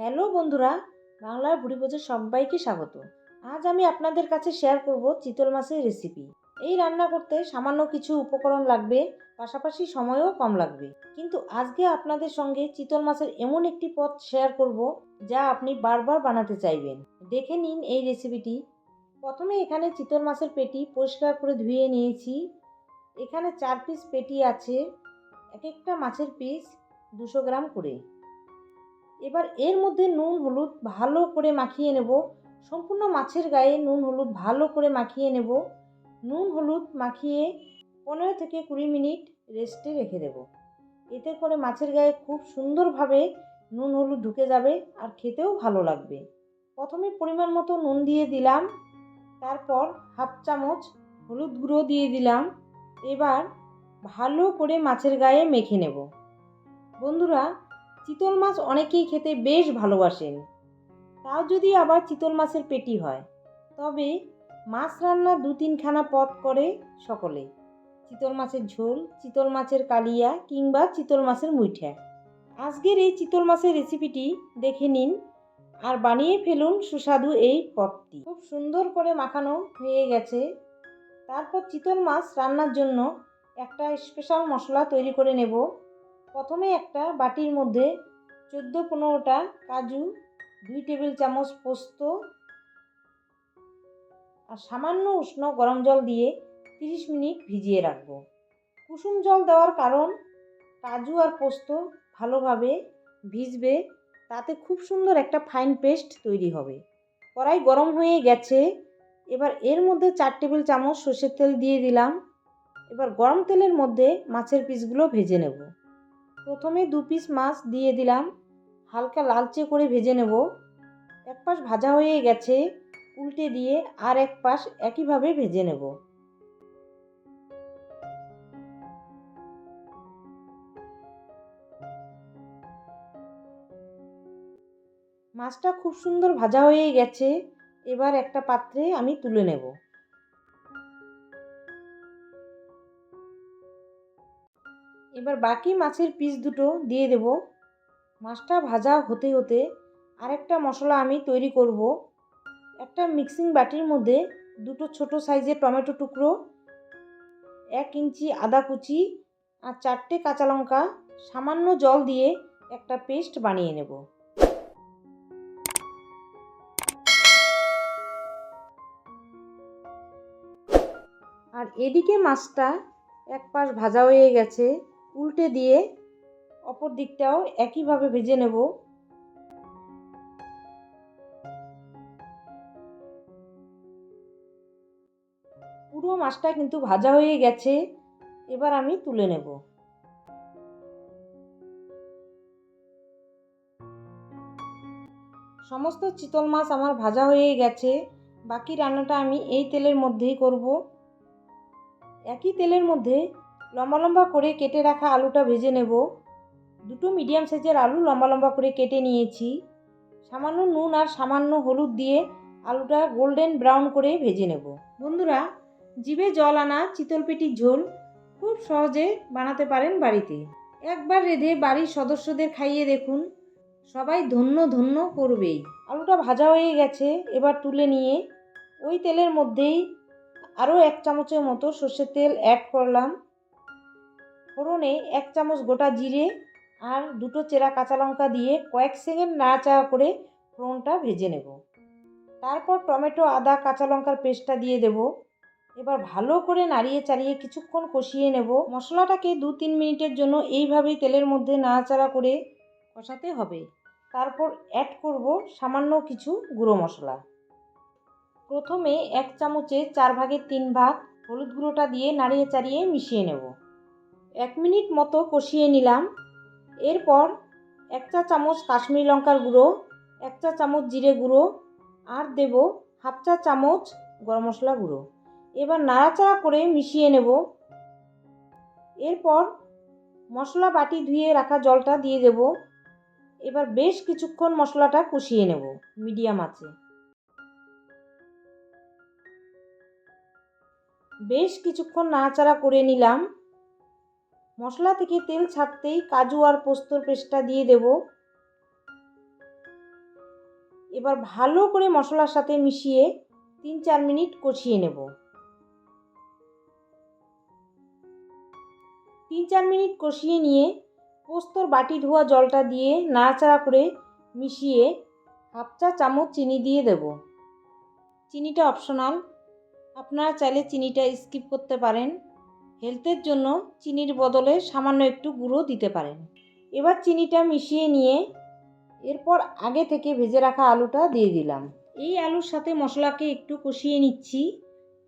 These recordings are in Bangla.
হ্যালো বন্ধুরা, বাংলার বুড়ি ভোজের সবাইকে স্বাগত। আজ আমি আপনাদের কাছে শেয়ার করব চিতল মাছের রেসিপি এই রান্না করতে সামান্য কিছু উপকরণ লাগবে, পাশাপাশি সময়ও কম লাগবে। কিন্তু আজকে আপনাদের সঙ্গে চিতল মাছের এমন একটি পথ শেয়ার করব, যা আপনি বারবার বানাতে চাইবেন। দেখে নিন এই রেসিপিটি প্রথমে এখানে চিতল মাছের পেটি পরিষ্কার করে ধুয়ে নিয়েছি। এখানে চার পিস পেটি আছে, এক একটা মাছের পিস দুশো গ্রাম করে। এবার এর মধ্যে নুন, হলুদ ভালো করে মাখিয়ে নেব। সম্পূর্ণ মাছের গায়ে নুন, হলুদ ভালো করে মাখিয়ে নেব। নুন, হলুদ মাখিয়ে পনেরো থেকে কুড়ি মিনিট রেস্টে রেখে দেব। এতে করে মাছের গায়ে খুব সুন্দরভাবে নুন, হলুদ ঢুকে যাবে আর খেতেও ভালো লাগবে। প্রথমে পরিমাণ মতো নুন দিয়ে দিলাম। তারপর হাফ চামচ হলুদ গুঁড়ো দিয়ে দিলাম। এবার ভালো করে মাছের গায়ে মেখে নেব। বন্ধুরা চিতল মাছ অনেকেই খেতে বেশ ভালোবাসেন। তাও যদি আবার চিতল মাছের পেটি হয়, তবে মাছ রান্নার দু তিনখানা পদ করে সকলে। চিতল মাছের ঝোল, চিতল মাছের কালিয়া কিংবা চিতল মাছের মুইঠা। আজকের এই চিতল মাছের রেসিপিটি দেখে নিন আর বানিয়ে ফেলুন সুস্বাদু এই পদটি। খুব সুন্দর করে মাখানো হয়ে গেছে। তারপর চিতল মাছ রান্নার জন্য একটা স্পেশাল মশলা তৈরি করে নেব। প্রথমে একটা বাটির মধ্যে চোদ্দ পনেরোটা কাজু, দুই টেবিল চামচ পোস্ত আর সামান্য উষ্ণ গরম জল দিয়ে তিরিশ মিনিট ভিজিয়ে রাখব। কুসুম জল দেওয়ার কারণ কাজু আর পোস্ত ভালোভাবে ভিজবে, তাতে খুব সুন্দর একটা ফাইন পেস্ট তৈরি হবে। কড়াই গরম হয়ে গেছে, এবার এর মধ্যে চার টেবিল চামচ সর্ষের তেল দিয়ে দিলাম। এবার গরম তেলের মধ্যে মাছের পিসগুলো ভেজে নেব। প্রথমে দু পিস মাছ দিয়ে দিলাম। হালকা লালচে করে ভেজে নেব। এক পাশ ভাজা হয়ে গেছে, উল্টে দিয়ে আর এক পাশ একইভাবে ভেজে নেব। মাছটা খুব সুন্দর ভাজা হয়ে গেছে। এবার একটা পাত্রে আমি তুলে নেব। এবার বাকি মাছের পিস দুটো দিয়ে দেব। মাছটা ভাজা হতে হতে আরেকটা মশলা আমি তৈরি করব। একটা মিক্সিং বাটির মধ্যে দুটো ছোট সাইজের টমেটো টুকরো, এক ইঞ্চি আদা কুচি আর চারটে কাঁচা লঙ্কা সামান্য জল দিয়ে একটা পেস্ট বানিয়ে নেব। আর এদিকে মাছটা এক পাশ ভাজা হয়ে গেছে। উল্টে দিয়ে অপর দিকটাও একইভাবে ভেজে নেব। পুরো মাছটা কিন্তু ভাজা হয়ে গেছে, এবার আমি তুলে নেব। সমস্ত চিতল মাছ আমার ভাজা হয়ে গেছে, বাকি রান্নাটা আমি এই তেলের মধ্যেই করব। একই তেলের মধ্যে লম্বা লম্বা করে কেটে রাখা আলুটা ভেজে নেব। দুটো মিডিয়াম সাইজের আলু লম্বা লম্বা করে কেটে নিয়েছি। সামান্য নুন আর সামান্য হলুদ দিয়ে আলুটা গোল্ডেন ব্রাউন করে ভেজে নেব। বন্ধুরা, জিভে জল আনা চিতল পেটির ঝোল খুব সহজে বানাতে পারেন বাড়িতে। একবার রেঁধে বাড়ির সদস্যদের খাইয়ে দেখুন। সবাই ধন্য ধন্য করবেই। আলুটা ভাজা হয়ে গেছে, এবার তুলে নিয়ে ওই তেলের মধ্যেই আরও এক চামচের মতো সর্ষের তেল অ্যাড করলাম। ফোড়নে এক চামচ গোটা জিরে আর দুটো চেরা কাঁচা লঙ্কা দিয়ে কয়েক সেকেন্ড নাড়াচাড়া করে ফোড়নটা ভেজে নেব। তারপর টমেটো, আদা, কাঁচা লঙ্কার পেস্টটা দিয়ে দেব। এবার ভালো করে নাড়িয়ে চাড়িয়ে কিছুক্ষণ কষিয়ে নেব। মশলাটাকে দু তিন মিনিটের জন্য এইভাবেই তেলের মধ্যে নাড়াচাড়া করে কষাতে হবে। তারপর অ্যাড করব সামান্য কিছু গুঁড়ো মশলা। প্রথমে এক চামচে চার ভাগের তিন ভাগ হলুদ গুঁড়োটা দিয়ে নাড়িয়ে চাড়িয়ে মিশিয়ে নেব। এক মিনিট মতো কষিয়ে নিলাম। এরপর এক চা চামচ কাশ্মীরি লঙ্কার গুঁড়ো, এক চা চামচ জিরে গুঁড়ো আর দেব হাফ চা চামচ গরম মশলা গুঁড়ো। এবার নাড়াচাড়া করে মিশিয়ে নেব। এরপর মশলা বাটি ধুয়ে রাখা জলটা দিয়ে দেব। এবার বেশ কিছুক্ষণ মশলাটা কষিয়ে নেব মিডিয়াম আছে বেশ কিছুক্ষণ নাড়াচাড়া করে নিলাম। মশলা থেকে তেল ছাড়তেই কাজু আর পোস্তর পেস্টটা দিয়ে দেব। এবার ভালো করে মশলার সাথে মিশিয়ে তিন চার মিনিট কষিয়ে নেব। তিন চার মিনিট কষিয়ে নিয়ে পোস্তর বাটি ধোয়া জলটা দিয়ে নাড়াচাড়া করে মিশিয়ে হাফ চা চামচ চিনি দিয়ে দেব। চিনিটা অপশনাল। আপনারা চাইলে চিনিটা স্কিপ করতে পারেন। হেলথের জন্য চিনির বদলে সামান্য একটু গুঁড়ো দিতে পারেন। এবার চিনিটা মিশিয়ে নিয়ে এরপর আগে থেকে ভেজে রাখা আলুটা দিয়ে দিলাম। এই আলুর সাথে মশলাকে একটু কষিয়ে নিচ্ছি।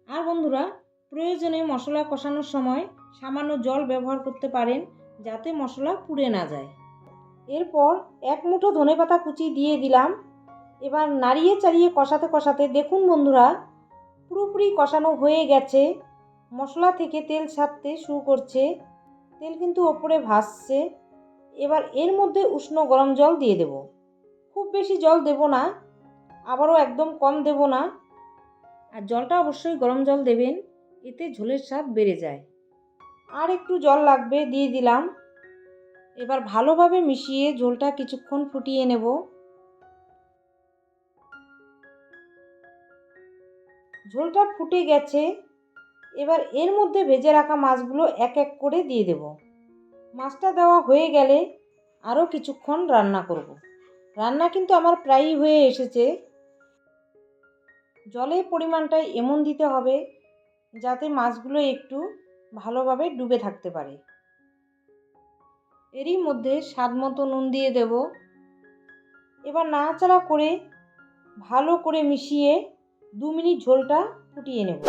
আর বন্ধুরা, প্রয়োজনে মশলা কষানোর সময় সামান্য জল ব্যবহার করতে পারেন যাতে মশলা পুড়ে না যায়। এরপর এক মুঠো ধনেপাতা কুচি দিয়ে দিলাম। এবার নাড়িয়ে চাড়িয়ে কষাতে কষাতে দেখুন বন্ধুরা, পুরোপুরি কষানো হয়ে গেছে। মশলা থেকে তেল ছাড়তে শুরু করছে। তেল কিন্তু ওপরে ভাসছে। এবার এর মধ্যে উষ্ণ গরম জল দিয়ে দেব। খুব বেশি জল দেব না, আবারও একদম কম দেব না। আর জলটা অবশ্যই গরম জল দেবেন, এতে ঝোলের স্বাদ বেড়ে যায়। আর একটু জল লাগবে, দিয়ে দিলাম। এবার ভালোভাবে মিশিয়ে ঝোলটা কিছুক্ষণ ফুটিয়ে নেব। ঝোলটা ফুটে গেছে। এবার এর মধ্যে ভেজে রাখা মাছগুলো এক এক করে দিয়ে দেব। মাছটা দেওয়া হয়ে গেলে আরও কিছুক্ষণ রান্না করব। রান্না কিন্তু আমার প্রায়ই হয়ে এসেছে। জলের পরিমাণটা এমন দিতে হবে যাতে মাছগুলো একটু ভালোভাবে ডুবে থাকতে পারে। এরই মধ্যে স্বাদ মতো নুন দিয়ে দেব। এবার নাড়াচাড়া করে ভালো করে মিশিয়ে দু মিনিট ঝোলটা ফুটিয়ে নেব।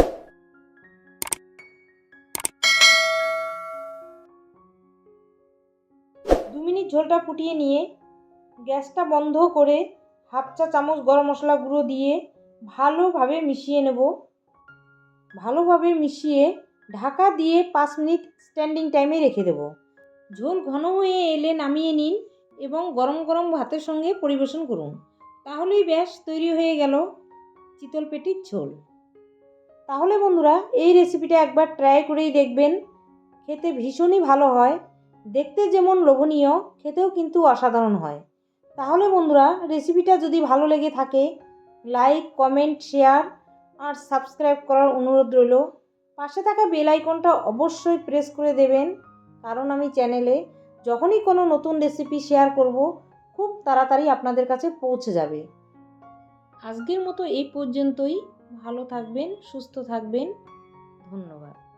ঝোলটা ফুটিয়ে নিয়ে গ্যাসটা বন্ধ করে হাফ চা চামচ গরম মশলা গুঁড়ো দিয়ে ভালোভাবে মিশিয়ে নেব। ভালোভাবে মিশিয়ে ঢাকা দিয়ে পাঁচ মিনিট স্ট্যান্ডিং টাইমে রেখে দেব। ঝোল ঘন হয়ে এলে নামিয়ে নিন এবং গরম গরম ভাতের সঙ্গে পরিবেশন করুন। তাহলেই ব্যাস, তৈরি হয়ে গেল চিতল পেটির ঝোল। তাহলে বন্ধুরা, এই রেসিপিটা একবার ট্রাই করেই দেখবেন। খেতে ভীষণই ভালো হয়। দেখতে যেমন লোভনীয়, খেতেও কিন্তু অসাধারণ হয়। তাহলে বন্ধুরা রেসিপিটা যদি ভালো লেগে থাকে লাইক কমেন্ট শেয়ার আর সাবস্ক্রাইব করার অনুরোধ রইল। পাশে থাকা বেল আইকনটা অবশ্যই প্রেস করে দেবেন, কারণ আমি চ্যানেলে যখনই কোনো নতুন রেসিপি শেয়ার করব, খুব তাড়াতাড়ি আপনাদের কাছে পৌঁছে যাবে। আজকের মতো এই পর্যন্তই। ভালো থাকবেন, সুস্থ থাকবেন। ধন্যবাদ।